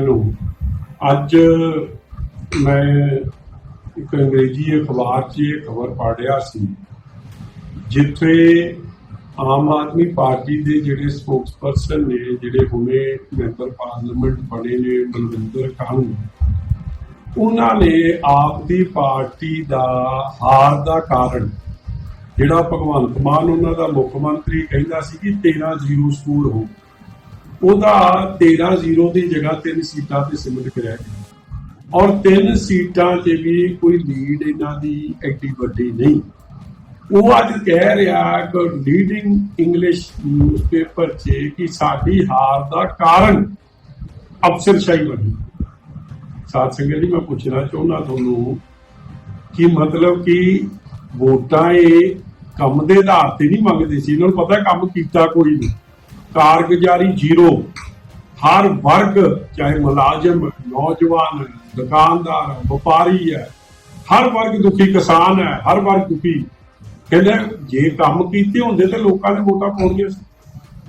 ਨੂੰ ਅੱਜ ਮੈਂ ਇੱਕ ਅੰਗਰੇਜ਼ੀ ਅਖਬਾਰ 'ਚ ਇਹ ਖਬਰ ਪੜ੍ਹਿਆ ਸੀ, ਜਿੱਥੇ ਆਮ ਆਦਮੀ ਪਾਰਟੀ ਦੇ ਜਿਹੜੇ ਸਪੋਕਸਪਰਸਨ ਨੇ, ਜਿਹੜੇ ਹੁਣੇ ਮੈਂਬਰ ਪਾਰਲੀਮੈਂਟ ਬਣੇ ਨੇ, ਬਲਵਿੰਦਰ ਕਾਨੂੰ ਉਹਨਾਂ ਨੇ ਆਪ ਦੀ ਪਾਰਟੀ ਦਾ ਹਾਰ ਦਾ ਕਾਰਨ, ਜਿਹੜਾ ਭਗਵੰਤ ਮਾਨ ਉਹਨਾਂ ਦਾ ਮੁੱਖ ਮੰਤਰੀ ਕਹਿੰਦਾ ਸੀ ਕਿ 13-0 ਸਕੋਰ ਹੋ। ਉਹਦਾ 13-0 ਦੀ ਜਗ੍ਹਾ ਤਿੰਨ ਸੀਟਾਂ ਤੇ ਸਿਮਟ ਕੇ ਰਹਿ ਗਿਆ। ਔਰ ਤਿੰਨ ਸੀਟਾਂ 'ਤੇ ਵੀ ਕੋਈ ਲੀਡ ਇਹਨਾਂ ਦੀ ਐਡੀ ਵੱਡੀ ਨਹੀਂ। ਉਹ ਅੱਜ ਕਹਿ ਰਿਹਾ ਕਿ ਲੀਡਿੰਗ ਇੰਗਲਿਸ਼ ਨਿਊਜ਼ਪੇਪਰ 'ਚ ਕਿ ਸਾਡੀ ਹਾਰ ਦਾ ਕਾਰਨ ਅਫਸਰਸ਼ਾਹੀ ਬਣੀ। ਸਾਧ ਸੰਗਤ ਜੀ, ਮੈਂ ਪੁੱਛਣਾ ਚਾਹੁੰਦਾ ਤੁਹਾਨੂੰ ਕਿ ਮਤਲਬ ਕਿ ਵੋਟਾਂ ਇਹ ਕੰਮ ਦੇ ਆਧਾਰ ਤੇ ਨਹੀਂ ਮੰਗਦੇ ਸੀ। ਇਹਨਾਂ ਨੂੰ ਪਤਾ ਕੰਮ ਕੀਤਾ ਕੋਈ ਨਹੀਂ। ਕਾਰਗੁਜ਼ਾਰੀ ਜ਼ੀਰੋ। ਹਰ ਵਰਗ, ਚਾਹੇ ਮੁਲਾਜ਼ਮ, ਨੌਜਵਾਨ, ਦੁਕਾਨਦਾਰ, ਵਪਾਰੀ ਹੈ, ਹਰ ਵਰਗ ਦੁਖੀ ਕਿਸਾਨ ਹੈ, ਹਰ ਵਰਗ ਦੁਖੀ। ਕਹਿੰਦੇ ਜੇ ਕੰਮ ਕੀਤੇ ਹੁੰਦੇ ਤਾਂ ਲੋਕਾਂ ਨੇ ਵੋਟਾਂ ਪਾਉਣੀਆਂ ਸੀ।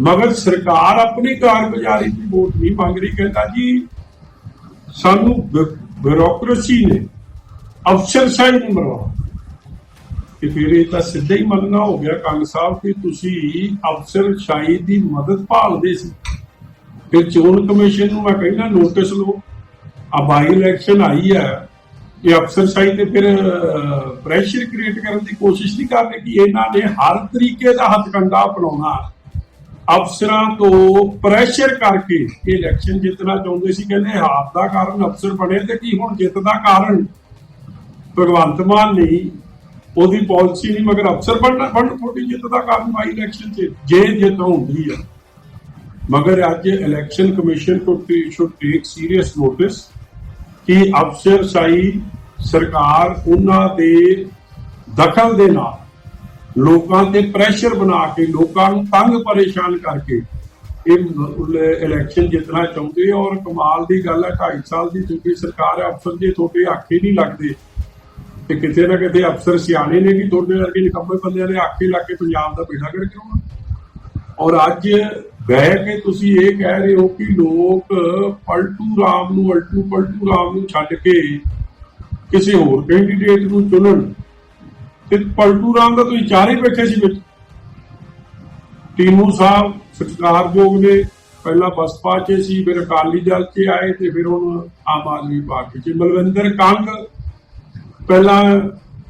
ਮਗਰ ਸਰਕਾਰ ਆਪਣੀ ਕਾਰਗੁਜ਼ਾਰੀ ਦੀ ਵੋਟ ਨਹੀਂ ਮੰਗ ਰਹੀ, ਕਹਿੰਦਾ ਜੀ, ਸਾਨੂੰ ਬਿਊਰੋਕ੍ਰੇਸੀ ਨੇ ਅਫਸਰਸ਼ਾਹੀ ਨਹੀਂ ਮਰਵਾ ਤੇ ਫਿਰ ਇਹ ਤਾਂ ਸਿੱਧਾ ਹੀ ਮੰਨਣਾ ਹੋ ਗਿਆ ਕੰਗ ਸਾਹਿਬ ਕਿ ਤੁਸੀਂ ਅਫਸਰਸ਼ਾਹੀ ਦੀ ਮਦਦ ਭਾਲਦੇ ਸੀ। ਫਿਰ ਚੋਣ ਕਮਿਸ਼ਨ ਨੂੰ ਮੈਂ ਕਹਿੰਦਾ ਨੋਟਿਸ ਲਓ ਆ ਬਾਈ ਇਲੈਕਸ਼ਨ ਆਈ ਹੈ ਇਹ ਅਫਸਰਸ਼ਾਹੀ ਤੇ ਫਿਰ ਪ੍ਰੈਸ਼ਰ ਕ੍ਰੀਏਟ ਕਰਨ ਦੀ ਕੋਸ਼ਿਸ਼ ਨਹੀਂ ਕਰ ਰਹੇ ਕਿ ਇਹਨਾਂ ਨੇ ਹਰ ਤਰੀਕੇ ਦਾ ਹੱਥਕੰਡਾ ਅਪਣਾਉਣਾ। ਅਫਸਰਾਂ ਤੋਂ ਪ੍ਰੈਸ਼ਰ ਕਰਕੇ ਇਹ ਇਲੈਕਸ਼ਨ ਜਿੱਤਣਾ ਚਾਹੁੰਦੇ ਸੀ, ਕਹਿੰਦੇ ਹਾਰ ਦਾ ਕਾਰਨ ਅਫਸਰ ਬਣੇ ਤੇ ਕੀ ਹੁਣ ਜਿੱਤ ਦਾ ਕਾਰਨ? ਭਗਵੰਤ ਮਾਨ ਨਹੀਂ ਉਹਦੀ ਪਾਲਿਸੀ ਨਹੀਂ, ਮਗਰ ਅਫਸਰ ਬਣਨਾ ਬਣ ਤੁਹਾਡੀ ਜਿੱਤ ਦਾ ਇਲੈਕਸ਼ਨ 'ਚ ਜੇ ਜਿੱਤ ਹੁੰਦੀ ਆ। ਮਗਰ ਅੱਜ ਇਲੈਕਸ਼ਨ ਕਮਿਸ਼ਨ ਕੋ ਸ਼ੁੱਡ ਟੇਕ ਸੀਰੀਅਸ ਨੋਟਿਸ ਕਿ ਅਫਸਰਸ਼ਾਹੀ ਸਰਕਾਰ ਉਹਨਾਂ ਦੇ ਦਖਲ ਦੇ ਨਾਲ ਲੋਕਾਂ ਤੇ ਪ੍ਰੈਸ਼ਰ ਬਣਾ ਕੇ, ਲੋਕਾਂ ਨੂੰ ਤੰਗ ਪਰੇਸ਼ਾਨ ਕਰਕੇ ਇਹ ਇਲੈਕਸ਼ਨ ਜਿੱਤਣਾ ਚਾਹੁੰਦੇ ਔਰ ਕਮਾਲ ਦੀ ਗੱਲ ਹੈ 2.5 ਸਾਲ ਦੀ ਤੁਹਾਡੀ ਸਰਕਾਰ ਹੈ ਅਫਸਰ ਜੇ ਤੁਹਾਡੇ ਆਖੇ ਨਹੀਂ ਲੱਗਦੇ ਤੇ ਕਿਤੇ ਨਾ ਕਿਤੇ ਅਫਸਰ ਸਿਆਣੇ ਨੇ ਕਿ ਤੁਹਾਡੇ ਵਰਗੇ ਨਿਕੰਮੇ ਬੰਦਿਆਂ ਨੇ ਆਖੇ ਲਾ ਕੇ ਪੰਜਾਬ ਦਾ ਬੇੜਾ ਕਰ ਕਿਉਂ ਔਰ ਅੱਜ ਬਹਿ ਕੇ ਤੁਸੀਂ ਇਹ ਕਹਿ ਰਹੇ ਹੋ ਕਿ ਲੋਕ ਪਲਟੂ ਰਾਮ ਨੂੰ, ਅਲਟੂ ਪਲਟੂ ਰਾਮ ਨੂੰ ਛੱਡ ਕੇ ਕਿਸੇ ਹੋਰ ਕੈਂਡੀਡੇਟ ਨੂੰ ਚੁਣਨ ਤੇ ਪਲਟੂ ਰਾਮ ਦਾ ਤੁਸੀਂ ਚਾਰੇ ਬੈਠੇ ਸੀ ਵਿੱਚ। ਟੀਮੂ ਸਾਹਿਬ ਸਤਿਕਾਰਯੋਗ ਨੇ, ਪਹਿਲਾਂ ਬਸਪਾ 'ਚ ਸੀ, ਫਿਰ ਅਕਾਲੀ ਦਲ 'ਚ ਆਏ ਤੇ ਫਿਰ ਹੁਣ ਆਮ ਆਦਮੀ ਪਾਰਟੀ 'ਚ। ਬਲਵਿੰਦਰ ਕੰਗ ਪਹਿਲਾਂ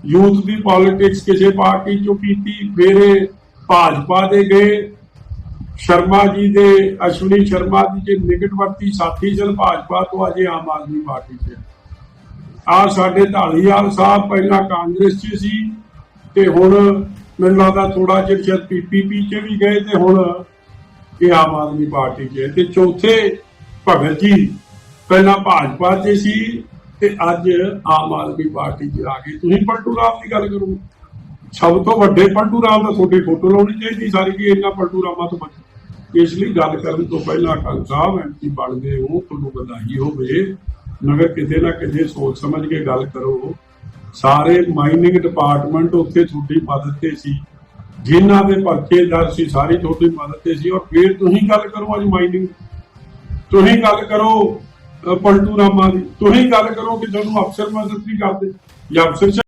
ਯੂਥ ਦੀ ਪੋਲਿਟਿਕਸ ਕਿਸੇ ਪਾਰਟੀ 'ਚੋਂ ਕੀਤੀ, ਫਿਰ ਇਹ ਭਾਜਪਾ ਦੇ ਗਏ। ਸ਼ਰਮਾ ਜੀ ਦੇ, ਅਸ਼ਵਨੀ ਸ਼ਰਮਾ ਜੀ ਦੇ ਨਿਕਟਵਰਤੀ ਸਾਥੀ ਜਨ ਭਾਜਪਾ ਤੋਂ, ਅਜੇ ਆਮ ਆਦਮੀ ਪਾਰਟੀ 'ਚ ਆ ਸਾਡੇ ਢਾਲੀਵਾਲ ਸਾਹਿਬ ਪਹਿਲਾਂ ਕਾਂਗਰਸ 'ਚ ਸੀ ਤੇ ਹੁਣ ਮੈਨੂੰ ਲੱਗਦਾ ਥੋੜਾ ਜਿਹਾ ਸ਼ਾਇਦ ਪੀਪੀਪੀ 'ਚ ਵੀ ਗਏ ਤੇ ਹੁਣ ਇਹ ਆਮ ਆਦਮੀ ਪਾਰਟੀ 'ਚ ਤੇ ਚੌਥੇ ਭਗਤ ਜੀ, ਪਹਿਲਾਂ ਭਾਜਪਾ 'ਚ ਸੀ ਤੇ ਅੱਜ ਆਮ ਆਦਮੀ ਪਾਰਟੀ 'ਚ ਆ ਗਏ ਤੁਸੀਂ ਪਲਟੂ ਰਾਮ ਦੀ ਗੱਲ ਕਰੋ। ਸਭ ਤੋਂ ਵੱਡੇ ਪਲਟੂ ਰਾਮ ਦਾ ਤੁਹਾਡੀ ਫੋਟੋ ਲਾਉਣੀ ਚਾਹੀਦੀ ਸਾਰੀ ਕਿ ਇਹਨਾਂ ਪਲਟੂ ਰਾਮਾਂ ਤੋਂ ਬਚ ਇਸ ਲਈ ਗੱਲ ਕਰਨ ਤੋਂ ਪਹਿਲਾਂ ਅਕਾਲ ਸਾਹਿਬ ਐਮਪੀ ਬਣਦੇ ਹੋ ਤੁਹਾਨੂੰ ਵਧਾਈ ਹੋਵੇ। ਮਗਰ ਕਿਤੇ ਨਾ ਕਿਤੇ ਸੋਚ ਸਮਝ ਕੇ ਗੱਲ ਕਰੋ। ਸਾਰੇ ਮਾਈਨਿੰਗ ਡਿਪਾਰਟਮੈਂਟ ਉੱਥੇ ਤੁਹਾਡੀ ਮਦਦ ਤੇ ਸੀ। ਜਿਨ੍ਹਾਂ ਦੇ ਪਰਚੇ ਦਰਜ ਸੀ, ਸਾਰੀ ਤੁਹਾਡੀ ਮਦਦ ਤੇ ਸੀ। ਔਰ ਫਿਰ ਤੁਸੀਂ ਗੱਲ ਕਰੋ ਅੱਜ ਮਾਈਨਿੰਗ ਤੁਸੀਂ ਗੱਲ ਕਰੋ ਪਲਟੂ ਰਾਮਾ ਦੀ। ਤੁਸੀਂ ਗੱਲ ਕਰੋ ਕਿ ਤੁਹਾਨੂੰ ਅਫਸਰ ਮਦਦ ਨਹੀਂ ਕਰਦੇ ਜਾਂ ਅਫਸਰ